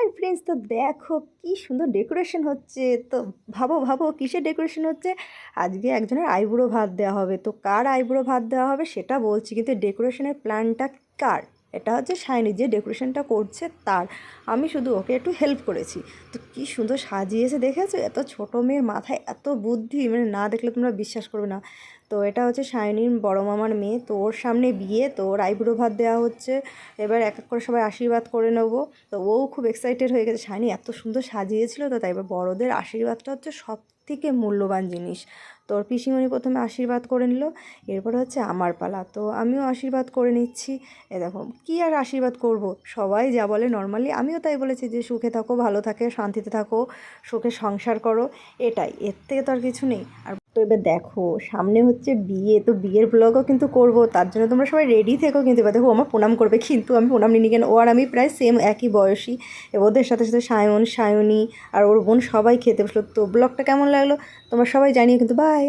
Hi friends তো দেখো কি সুন্দর ডেকোরেশন হচ্ছে। তো ভাবো ভাবো কিসের ডেকোরেশন হচ্ছে? আজকে একজনের আইবুড়ো ভাত দেওয়া হবে। তো কার আইবুড়ো ভাত দেওয়া হবে সেটা বলছি, কিন্তু ডেকোরেশনের প্ল্যানটা কার? এটা হচ্ছে শাইনি যে ডেকোরেশনটা করছে তার। আমি শুধু ওকে একটু হেল্প করেছি। তো কি সুন্দর সাজিয়েছে দেখেছ? এত ছোটো মেয়ের মাথায় এত বুদ্ধি। মানে না দেখলে তোমরা বিশ্বাস করবে না। তো এটা হচ্ছে শাইনির বড় মামার মেয়ে। তো ওর সামনে বিয়ে, তো ওর আইবুড়ো ভাত দেওয়া হচ্ছে। এবার এক এক করে সবাই আশীর্বাদ করে নেব। তো ও খুব এক্সাইটেড হয়ে গেছে। শাইনি এত সুন্দর সাজিয়েছিল তো, তাই এবার বড়দের আশীর্বাদটা হচ্ছে সব থেকে মূল্যবান জিনিস। তো ওর পিসিমণি প্রথমে আশীর্বাদ করে নিল, এরপরে হচ্ছে আমার পালা। তো আমিও আশীর্বাদ করে নিচ্ছি। এ দেখো, কী আর আশীর্বাদ করব? সবাই যা বলে নর্মালি আমিও তাই বলেছি যে সুখে থাকো, ভালো থাকে, শান্তিতে থাকো, সুখে সংসার করো, এটাই। এর থেকে তো আর কিছু নেই। আর এবার দেখো, সামনে হচ্ছে বিয়ে, তো বিয়ের ব্লগও কিন্তু করব, তার জন্য তোমরা সবাই রেডি থেকো কিন্তু, এবার দেখো আমার প্রণাম করবে, কিন্তু আমি প্রণাম নিনি কেন? ও আর আমি প্রায় সেম একই বয়সী ওদের সাথে সাথে সায়ন, সায়নী আর ওর বোন সবাই খেতে বসল, তো ব্লগটা কেমন লাগল? তোমরা সবাই জানিয়ে কিন্তু বাই